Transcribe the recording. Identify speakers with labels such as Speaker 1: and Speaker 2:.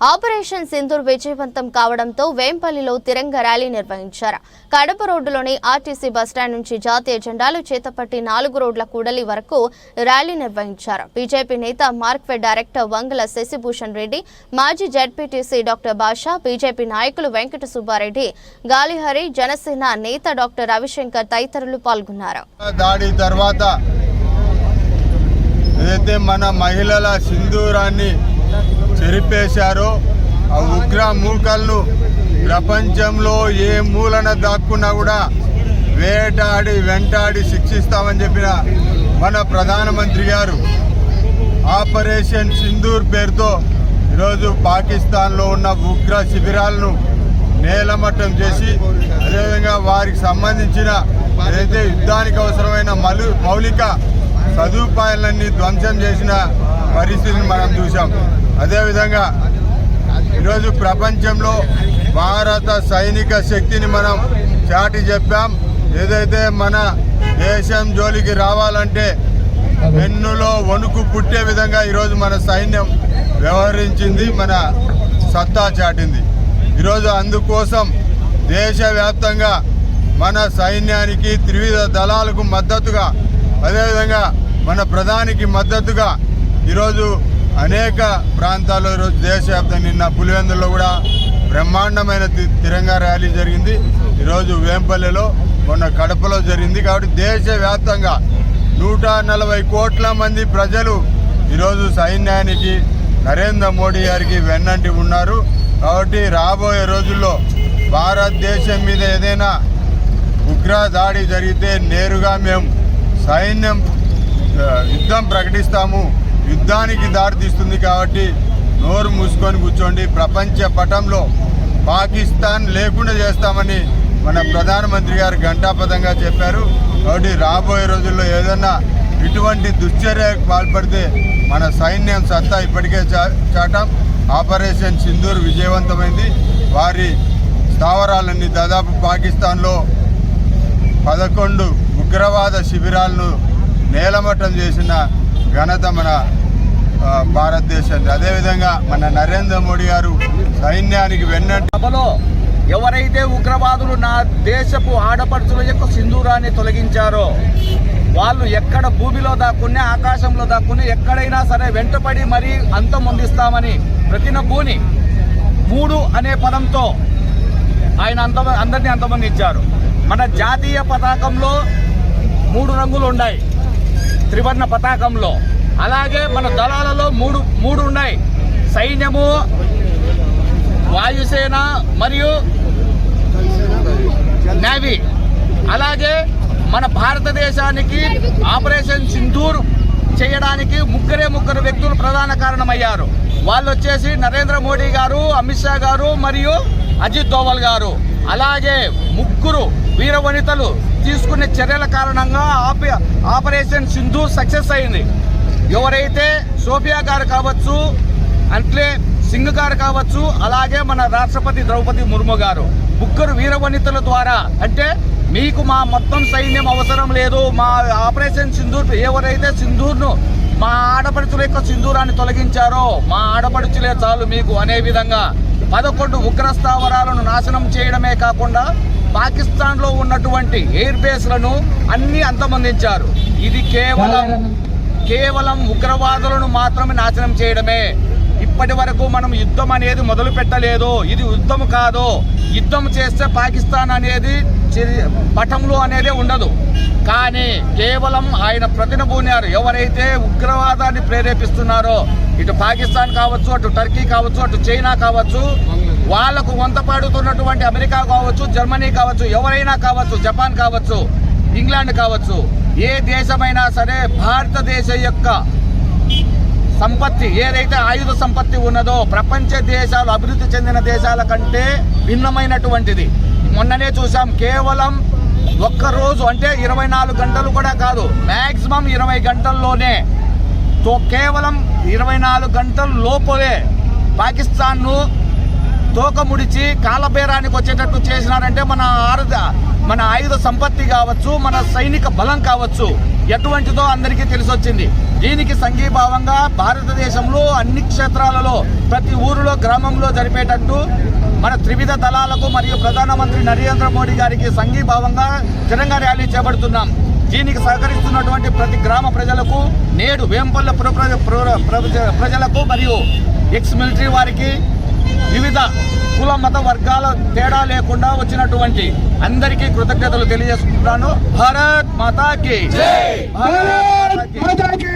Speaker 1: Operation Sindoor విజయవంతం కావడంతో వేంపల్లిలో Tiranga rally నిర్వహించారు. కడప రోడ్డులోని ఆర్టీసీ బస్టాండ్ నుంచి జాతీయ జెండాలు చేతపట్టి నాలుగు రోడ్ల కూడలి వరకు ర్యాలీ నిర్వహించారు. బీజేపీ నేత మార్క్వెడ్ డైరెక్టర్ వంగల శశిభూషణ్ రెడ్డి మాజీ జడ్పీటీసీ డాక్టర్ బాషా బీజేపీ నాయకులు వెంకట సుబ్బారెడ్డి గాలిహరి జనసేన నేత డాక్టర్ రవిశంకర్ తదితరులు పాల్గొన్నారు.
Speaker 2: దాడి తర్వాత ఏదైతే మన మహిళల సింధూరాన్ని చెరిపేశారో? ఆ ఉగ్ర మూకలను ప్రపంచంలో ఏ మూలన దాక్కున్నా కూడా వేటాడి వెంటాడి శిక్షిస్తామని చెప్పిన మన ప్రధానమంత్రి గారు ఆపరేషన్ సింధూర్ పేరుతో ఈరోజు పాకిస్తాన్లో ఉన్న ఉగ్ర శిబిరాలను నేలమట్టం చేసి అదేవిధంగా వారికి సంబంధించిన ఏదైతే యుద్ధానికి అవసరమైన మలు మౌలిక సదుపాయాలన్నీ ధ్వంసం చేసిన పరిస్థితిని మనం చూసాం అదేవిధంగా ఈరోజు ప్రపంచంలో భారత సైనిక శక్తిని మనం చాటి చెప్పాం. ఏదైతే మన దేశం జోలికి రావాలంటే వెన్నులో వణుకు పుట్టే విధంగా ఈరోజు మన సైన్యం వ్యవహరించింది మన సత్తా చాటింది. ఈరోజు అందుకోసం దేశవ్యాప్తంగా మన సైన్యానికి త్రివిధ దళాలకు మద్దతుగా అదేవిధంగా మన ప్రధానికి మద్దతుగా ఈరోజు అనేక ప్రాంతాల్లో ఈరోజు దేశవ్యాప్తంగా నిన్న పులివెందుల్లో కూడా బ్రహ్మాండమైన తి- తిరంగా ర్యాలీ జరిగింది. ఈరోజు వేంపల్లెలో మొన్న కడపలో జరిగింది. కాబట్టి దేశవ్యాప్తంగా నూట నలభై కోట్ల మంది ప్రజలు ఈరోజు సైన్యానికి నరేంద్ర మోడీ గారికి వెన్నంటి ఉన్నారు. కాబట్టి రాబోయే రోజుల్లో భారతదేశం మీద ఏదైనా ఉగ్ర దాడి జరిగితే నేరుగా మేము సైన్యం యుద్ధం ప్రకటిస్తాము. యుద్ధానికి దారితీస్తుంది కాబట్టి నోరు మూసుకొని కూర్చోండి. ప్రపంచ పటంలో పాకిస్తాన్ లేకుండా చేస్తామని మన ప్రధానమంత్రి గారు ఘంటాపథంగా చెప్పారు. కాబట్టి రాబోయే రోజుల్లో ఏదన్నా ఇటువంటి దుశ్చర్యకు పాల్పడితే మన సైన్యం సత్తా ఇప్పటికే చా- చాటాం. ఆపరేషన్ సింధూర్ విజయవంతమైంది. వారి స్థావరాలన్నీ దాదాపు పాకిస్తాన్లో పదకొండు ఉగ్రవాద శిబిరాలను నేలమట్టం చేసిన ఘనత మన ఆ, భారతదేశానికి అదేవిధంగా మన నరేంద్ర మోడీ గారు సైన్యానికి వెన్నట్టు
Speaker 3: సభలో ఎవరైతే ఉగ్రవాదులు నా దేశపు ఆడపడుచుల యొక్క సింధూరాన్ని తొలగించారో వాళ్ళు ఎక్కడ భూమిలో దాక్కునే ఆకాశంలో దాక్కుని ఎక్కడైనా సరే వెంటపడి మరీ అంతమొందిస్తామని ప్రతినభూని మూడు అనే పదంతో ఆయన అంత అందరినీ అంతమందించారు మన జాతీయ పతాకంలో మూడు రంగులు ఉన్నాయి త్రివర్ణ పతాకంలో. అలాగే మన దళాలలో మూడు మూడు ఉన్నాయి. సైన్యము వాయుసేన మరియు నేవీ. అలాగే మన భారతదేశానికి ఆపరేషన్ సింధూర్ చేయడానికి ముగ్గురే ముగ్గురు వ్యక్తులు ప్రధాన కారణమయ్యారు. వాళ్ళు వచ్చేసి నరేంద్ర మోడీ గారు అమిత్ షా గారు మరియు అజిత్ దోవల్ గారు. అలాగే ముగ్గురు వీర వనితలు తీసుకునే చర్యల కారణంగా ఆప ఆపరేషన్ సింధూర్ సక్సెస్ అయింది. ఎవరైతే సోఫియా గారు కావచ్చు అట్లే సింగ్ గారు కావచ్చు అలాగే మన రాష్ట్రపతి ద్రౌపది ముర్ము గారు ముగ్గురు వీరవనితల ద్వారా అంటే మీకు మా మొత్తం సైన్యం అవసరం లేదు మా ఆపరేషన్ సింధూర్ ఎవరైతే సింధూర్ను మా ఆడపడుచుల యొక్క సింధూరాన్ని తొలగించారో మా ఆడపడుచులే చాలు మీకు అనే విధంగా పదకొండు ఉగ్ర స్థావరాలను నాశనం చేయడమే కాకుండా పాకిస్తాన్లో ఉన్నటువంటి ఎయిర్ బేస్లను అన్నీ అంతమొందించారు. ఇది కేవలం కేవలం ఉగ్రవాదులను మాత్రమే నాశనం చేయడమే. ఇప్పటి వరకు మనం యుద్ధం అనేది మొదలు పెట్టలేదు. ఇది యుద్ధం కాదు. యుద్ధం చేస్తే పాకిస్తాన్ అనేది పటంలో అనేది ఉండదు. కానీ కేవలం ఆయన ప్రతినబూనారు ఎవరైతే ఉగ్రవాదాన్ని ప్రేరేపిస్తున్నారో ఇటు పాకిస్తాన్ కావచ్చు అటు టర్కీ కావచ్చు అటు చైనా కావచ్చు వాళ్ళకు వంత పాడుతున్నటువంటి అమెరికా కావచ్చు జర్మనీ కావచ్చు ఎవరైనా కావచ్చు జపాన్ కావచ్చు ఇంగ్లాండ్ కావచ్చు ఏ దేశమైనా సరే భారతదేశ యొక్క సంపత్తి ఏదైతే ఆయుధ సంపత్తి ఉన్నదో ప్రపంచ దేశాలు అభివృద్ధి చెందిన దేశాల కంటే భిన్నమైనటువంటిది. మొన్ననే చూసాం కేవలం ఒక్క రోజు అంటే ఇరవై నాలుగు గంటలు కూడా కాదు మ్యాక్సిమం ఇరవై గంటల్లోనే. తో కేవలం ఇరవై నాలుగు గంటల లోపలే పాకిస్తాన్ను తోక ముడిచి కాలబేరానికి వచ్చేటట్టు చేసినారంటే మన ఆరుద మన ఆయుధ సంపత్తి కావచ్చు మన సైనిక బలం కావచ్చు. ఎటువంటిదో అందరికీ తెలిసొచ్చింది. దీనికి సంఘీభావంగా భారతదేశంలో అన్ని క్షేత్రాలలో ప్రతి ఊరిలో గ్రామంలో జరిపేటట్టు మన త్రివిధ దళాలకు మరియు ప్రధానమంత్రి నరేంద్ర మోడీ గారికి సంఘీభావంగా తిరంగ ర్యాలీ చేపడుతున్నాం. దీనికి సహకరిస్తున్నటువంటి ప్రతి గ్రామ ప్రజలకు నేడు వేంపల్ల ప్రజ- ప్రజలకు మరియు ఎక్స్ మిలిటరీ వారికి వివిధ కుల మత వర్గాల తేడా లేకుండా వచ్చినటువంటి అందరికీ కృతజ్ఞతలు తెలియజేసుకుంటున్నాను భారత్ మాతాకి. భారత్ మాతాకి.